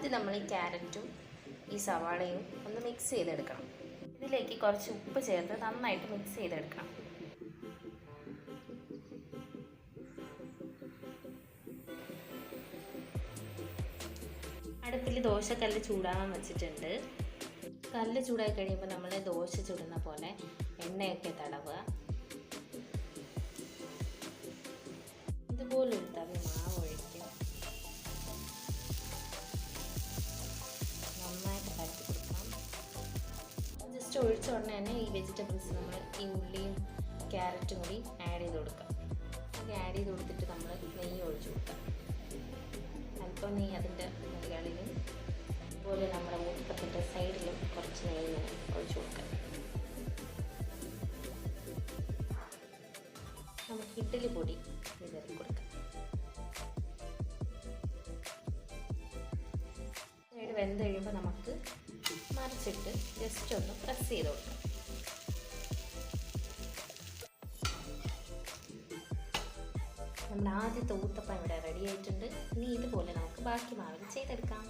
ആദ്യം നമ്മൾ ഈ ക്യാരറ്റും ഈ സവാളയും ഒന്ന് മിക്സ് ചെയ്തെടുക്കണം. ഇതിലേക്ക് കുറച്ച് ഉപ്പ് ചേർത്ത് നന്നായിട്ട് മിക്സ് ചെയ്തെടുക്കണം. അടുപ്പിൽ ദോശക്കല്ല് ചൂടാവാൻ വെച്ചിട്ടുണ്ട്. കല്ല് ചൂടായി കഴിയുമ്പോൾ നമ്മൾ ദോശ ചുടുന്ന പോലെ എണ്ണയൊക്കെ തടവുക. ഒഴിച്ച ഉടനെ തന്നെ ഈ വെജിറ്റബിൾസ് നമ്മൾ ഈ ഉള്ളിയും ക്യാരറ്റും കൂടി ആഡ് ചെയ്ത് കൊടുക്കാം അത് ആഡ് ചെയ്ത് കൊടുത്തിട്ട് നമ്മൾ നെയ്യ് ഒഴിച്ചു കൊടുക്കാം അല്പം നെയ്യ് അതിന്റെ മുകളിലും അതുപോലെ നമ്മുടെ ഊട്ടത്തിന്റെ സൈഡിലും കുറച്ച് നെയ്യ് ഒഴിച്ചു കൊടുക്കാം നമുക്ക് ഇഡ്ഡലി പൊടി വിതറി കൊടുക്കാം. സൈഡ് വെന്ത് കഴിയുമ്പോൾ നമുക്ക് മറിച്ചിട്ട് ജസ്റ്റ് ഒന്ന് പ്രസ് ചെയ്ത് കൊടുക്കാം. നമ്മുടെ ആദ്യത്തെ ഊത്തപ്പം ഇവിടെ റെഡി ആയിട്ടുണ്ട്. ഇനി ഇതുപോലെ നമുക്ക് ബാക്കി മാവിൽ ചെയ്തെടുക്കാം.